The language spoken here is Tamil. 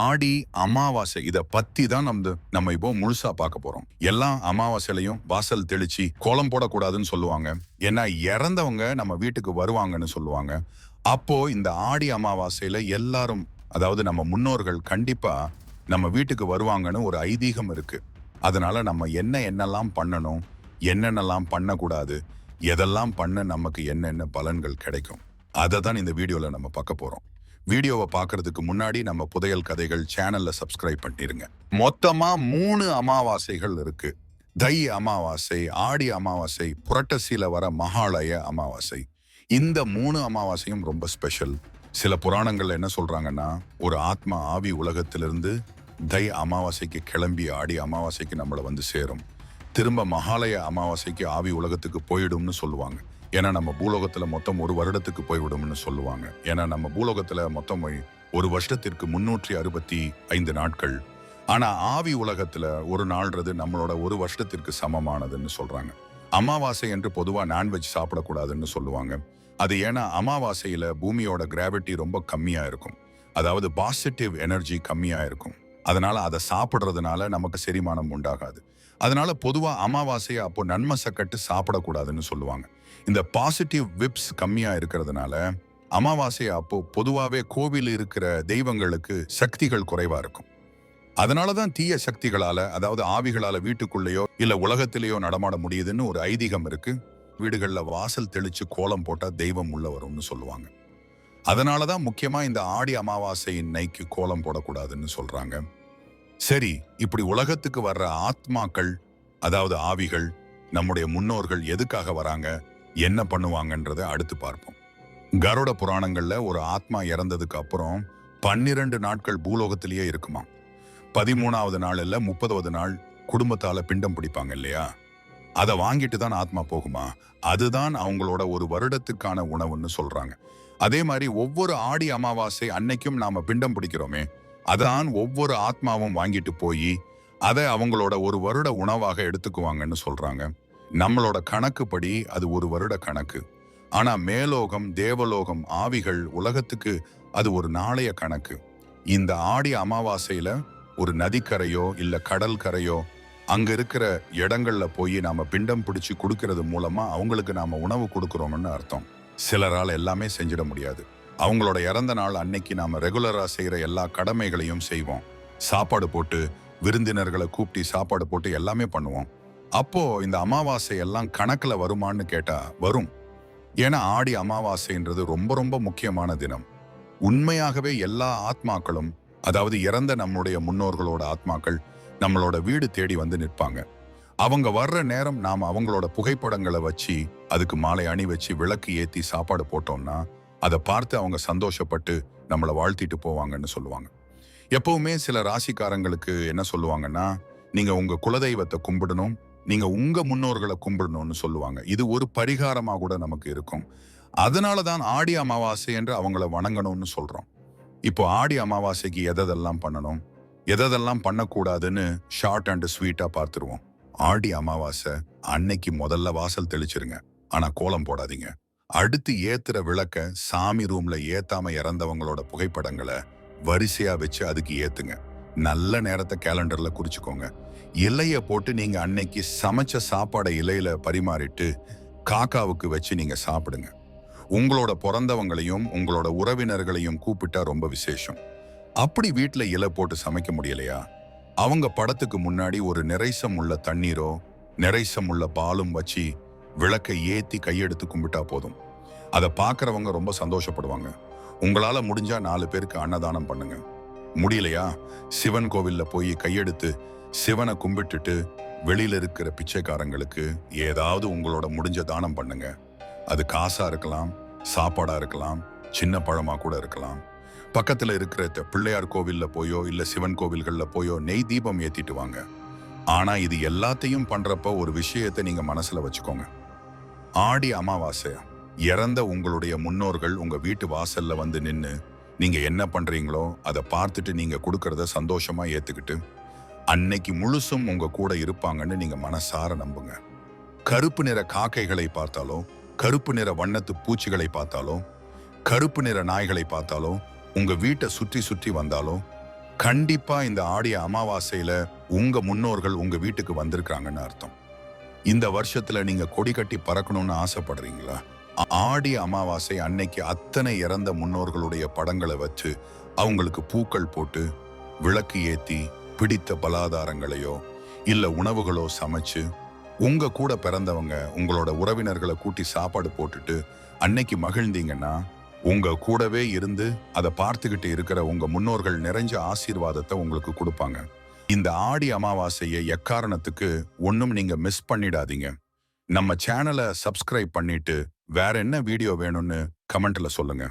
ஆடி அமாவாசை இத பத்தி தான் நம்ம நம்ம இப்போ முழுசா பார்க்க போறோம். எல்லா அமாவாசையிலையும் வாசல் தெளிச்சு கோலம் போடக்கூடாதுன்னு சொல்லுவாங்க. ஏன்னா இறந்தவங்க நம்ம வீட்டுக்கு வருவாங்கன்னு சொல்லுவாங்க. அப்போ இந்த ஆடி அமாவாசையில எல்லாரும் அதாவது நம்ம முன்னோர்கள் கண்டிப்பா நம்ம வீட்டுக்கு வருவாங்கன்னு ஒரு ஐதீகம் இருக்கு. அதனால நம்ம என்ன என்னெல்லாம் பண்ணணும் என்னென்னலாம் பண்ணக்கூடாது எதெல்லாம் பண்ண நமக்கு என்னென்ன பலன்கள் கிடைக்கும் அதை தான் இந்த வீடியோவில் நம்ம பார்க்க போகிறோம் வீடியோவை பார்க்கறதுக்கு முன்னாடி நம்ம புதையல் கதைகள் சேனல்ல சப்ஸ்கிரைப் பண்ணிருங்க. மொத்தமா மூணு அமாவாசைகள் இருக்கு. தை அமாவாசை ஆடி அமாவாசை புரட்டசியில வர மகாலய அமாவாசை. இந்த மூணு அமாவாசையும் ரொம்ப ஸ்பெஷல் சில புராணங்கள்ல என்ன சொல்றாங்கன்னா ஒரு ஆத்மா ஆவி உலகத்திலிருந்து தை அமாவாசைக்கு கிளம்பி ஆடி அமாவாசைக்கு நம்மளை வந்து சேரும். திரும்ப மகாலய அமாவாசைக்கு ஆவி உலகத்துக்கு போயிடும்னு சொல்லுவாங்க. ஏன்னா நம்ம பூலோகத்தில் மொத்தம் ஒரு வருடத்துக்கு போய்விடும்னு சொல்லுவாங்க. ஏன்னா நம்ம பூலோகத்தில் மொத்தம் ஒரு வருஷத்திற்கு முன்னூற்றி அறுபத்தி ஐந்து நாட்கள். ஆனால் ஆவி உலகத்தில் ஒரு நாள்ன்றது நம்மளோட ஒரு வருஷத்திற்கு சமமானதுன்னு சொல்கிறாங்க அமாவாசை என்று பொதுவாக நான்வெஜ் சாப்பிடக்கூடாதுன்னு சொல்லுவாங்க. அது ஏன்னா அமாவாசையில் பூமியோட கிராவிட்டி ரொம்ப கம்மியாக இருக்கும். அதாவது பாசிட்டிவ் எனர்ஜி கம்மியாக இருக்கும். அதனால் அதை சாப்பிட்றதுனால நமக்கு செரிமானம் உண்டாகாது. அதனால பொதுவாக அமாவாசையை அப்போ நன்மசக்கட்டு சாப்பிடக்கூடாதுன்னு சொல்லுவாங்க. இந்த பாசிட்டிவ் விப்ஸ் கம்மியாக இருக்கிறதுனால அமாவாசை அப்போ பொதுவாகவே கோவில் இருக்கிற தெய்வங்களுக்கு சக்திகள் குறைவா இருக்கும். அதனாலதான் தீய சக்திகளால அதாவது ஆவிகளால வீட்டுக்குள்ளேயோ இல்லை உலகத்திலேயோ நடமாட முடியுதுன்னு ஒரு ஐதீகம் இருக்கு. வீடுகளில் வாசல் தெளிச்சு கோலம் போட்டால் தெய்வம் உள்ள வரும்னு சொல்லுவாங்க. அதனாலதான் முக்கியமாக இந்த ஆடி அமாவாசையின் நைக்கு கோலம் போடக்கூடாதுன்னு சொல்கிறாங்க சரி இப்படி உலகத்துக்கு வர்ற ஆத்மாக்கள் அதாவது ஆவிகள் நம்முடைய முன்னோர்கள் எதுக்காக வராங்க என்ன பண்ணுவாங்கன்றதை அடுத்து பார்ப்போம். கருட புராணங்கள்ல ஒரு ஆத்மா இறந்ததுக்கு அப்புறம் பன்னிரண்டு நாட்கள் பூலோகத்திலேயே இருக்குமா? பதிமூணாவது நாள் இல்லை முப்பதாவது நாள் குடும்பத்தால் பிண்டம் பிடிப்பாங்க இல்லையா? அதை வாங்கிட்டு தான் ஆத்மா போகுமா? அதுதான் அவங்களோட ஒரு வருடத்துக்கான உணவுன்னு சொல்றாங்க. அதே மாதிரி ஒவ்வொரு ஆடி அமாவாசை அன்னைக்கும் நாம பிண்டம் பிடிக்கிறோமே அதான் ஒவ்வொரு ஆத்மாவும் வாங்கிட்டு போய் அதை அவங்களோட ஒரு வருட உணவாக எடுத்துக்குவாங்கன்னு சொல்றாங்க. நம்மளோட கணக்குப்படி அது ஒரு வருட கணக்கு. ஆனா மேலோகம் தேவலோகம் ஆவிகள் உலகத்துக்கு அது ஒரு நாளைய கணக்கு. இந்த ஆடி அமாவாசையில ஒரு நதிக்கரையோ இல்ல கடல் கரையோ அங்க இருக்கிற இடங்கள்ல போய் நாம பிண்டம் பிடிச்சு கொடுக்கறது மூலமா அவங்களுக்கு நாம உணவு கொடுக்கறோம்னு அர்த்தம். சிலரால் எல்லாமே செஞ்சிட முடியாது. அவங்களோட இறந்த நாள் அன்னைக்கு நாம் ரெகுலராக செய்கிற எல்லா கடமைகளையும் செய்வோம். சாப்பாடு போட்டு விருந்தினர்களை கூப்பிட்டு சாப்பாடு போட்டு எல்லாமே பண்ணுவோம். அப்போ இந்த அமாவாசை எல்லாம் கணக்கில் வருமான்னு கேட்டால் வரும். ஏன்னா ஆடி அமாவாசைன்றது ரொம்ப ரொம்ப முக்கியமான தினம். உண்மையாகவே எல்லா ஆத்மாக்களும் அதாவது இறந்த நம்முடைய முன்னோர்களோட ஆத்மாக்கள் நம்மளோட வீடு தேடி வந்து நிற்பாங்க. அவங்க வர்ற நேரம் நாம் அவங்களோட புகைப்படங்களை வச்சு அதுக்கு மாலை அணி வச்சு விளக்கு ஏற்றி சாப்பாடு போட்டோம்னா அதை பார்த்து அவங்க சந்தோஷப்பட்டு நம்மளை வாழ்த்திட்டு போவாங்கன்னு சொல்லுவாங்க. எப்பவுமே சில ராசிக்காரங்களுக்கு என்ன சொல்லுவாங்கன்னா நீங்கள் உங்கள் குலதெய்வத்தை கும்பிடணும் நீங்கள் உங்கள் முன்னோர்களை கும்பிடணும்னு சொல்லுவாங்க. இது ஒரு பரிகாரமாக கூட நமக்கு இருக்கும். அதனால தான் ஆடி அமாவாசை என்று அவங்கள வணங்கணும்னு சொல்கிறோம் இப்போ ஆடி அமாவாசைக்கு எதெல்லாம் பண்ணணும்? எதெல்லாம் பண்ணக்கூடாதுன்னு ஷார்ட் அண்ட் ஸ்வீட்டாக பார்த்துருவோம். ஆடி அமாவாசை அன்னைக்கு முதல்ல வாசல் தெளிச்சிருங்க. ஆனா கோலம் போடாதீங்க. அடுத்து ஏத்துற விளக்க சாமி ரூம்ல ஏத்தாம இறந்தவங்களோட புகைப்படங்களை வரிசையா வச்சு அதுக்கு ஏத்துங்க. நல்ல நேரத்தை கேலண்டர்ல குறிச்சுக்கோங்க. இலைய போட்டு நீங்க அன்னைக்கு சமைச்ச சாப்பாடை இலையில பரிமாறிட்டு காக்காவுக்கு வச்சு நீங்க சாப்பிடுங்க. உங்களோட பிறந்தவங்களையும் உங்களோட உறவினர்களையும் கூப்பிட்டா ரொம்ப விசேஷம். அப்படி வீட்டில் இலை போட்டு சமைக்க முடியலையா? அவங்க படத்துக்கு முன்னாடி ஒரு நிறைசம் உள்ள தண்ணீரோ நிறைசம் உள்ள பாலும் வச்சு விளக்கை ஏற்றி கையெடுத்து கும்பிட்டா போதும். அதை பார்க்குறவங்க ரொம்ப சந்தோஷப்படுவாங்க. உங்களால் முடிஞ்சா நாலு பேருக்கு அன்னதானம் பண்ணுங்க. முடியலையா? சிவன் கோவில்ல போய் கையெடுத்து சிவனை கும்பிட்டுட்டு வெளியில் இருக்கிற பிச்சைக்காரங்களுக்கு ஏதாவது உங்களோட முடிஞ்ச தானம் பண்ணுங்க. அது காசாக இருக்கலாம் சாப்பாடாக இருக்கலாம் சின்ன பழமாக கூட இருக்கலாம். பக்கத்தில் இருக்கிற த- பிள்ளையார் கோவிலில் போயோ இல்லை சிவன் கோவில்களில் போயோ நெய் தீபம் ஏற்றிட்டு வாங்க. ஆனால் இது எல்லாத்தையும் பண்ணுறப்ப ஒரு விஷயத்தை நீங்கள் மனசில் வச்சுக்கோங்க. ஆடி அமாவாசை இறந்த உங்களுடைய முன்னோர்கள் உங்கள் வீட்டு வாசலில் வந்து நின்று நீங்கள் என்ன பண்ணுறீங்களோ அதை பார்த்துட்டு நீங்கள் கொடுக்கறத சந்தோஷமாக ஏற்றுக்கிட்டு அன்னைக்கு முழுசும் உங்கள் கூட இருப்பாங்கன்னு நீங்கள் மனசார நம்புங்க. கருப்பு நிற காக்கைகளை பார்த்தாலோ கருப்பு நிற வண்ணத்து பூச்சிகளை பார்த்தாலோ கருப்பு நிற நாய்களை பார்த்தாலோ உங்க வீட்டை சுற்றி சுற்றி வந்தாலும் கண்டிப்பா இந்த ஆடி அமாவாசையில உங்க முன்னோர்கள் உங்க வீட்டுக்கு வந்திருக்காங்கன்னு அர்த்தம். இந்த வருஷத்துல நீங்க கொடி கட்டி பறக்கணும்னு ஆசைப்படுறீங்களா? ஆடி அமாவாசை அன்னைக்கு அத்தனை இறந்த முன்னோர்களுடைய படங்களை வச்சு அவங்களுக்கு பூக்கள் போட்டு விளக்கு ஏத்தி பிடித்த பலாதாரங்களையோ இல்ல உணவுகளோ சமைச்சு உங்க கூட பிறந்தவங்க உங்களோட உறவினர்களை கூட்டி சாப்பாடு போட்டுட்டு அன்னைக்கு மகிழ்ந்தீங்கன்னா உங்க கூடவே இருந்து அதை பார்த்துக்கிட்டு இருக்கிற உங்க முன்னோர்கள் நிறைஞ்ச ஆசீர்வாதத்தை உங்களுக்கு கொடுப்பாங்க. இந்த ஆடி அமாவாசையை எக்காரணத்துக்கு ஒன்றும் நீங்க மிஸ் பண்ணிடாதீங்க. நம்ம சேனலை சப்ஸ்கிரைப் பண்ணிட்டு வேற என்ன வீடியோ வேணும்னு கமெண்ட்ல சொல்லுங்க.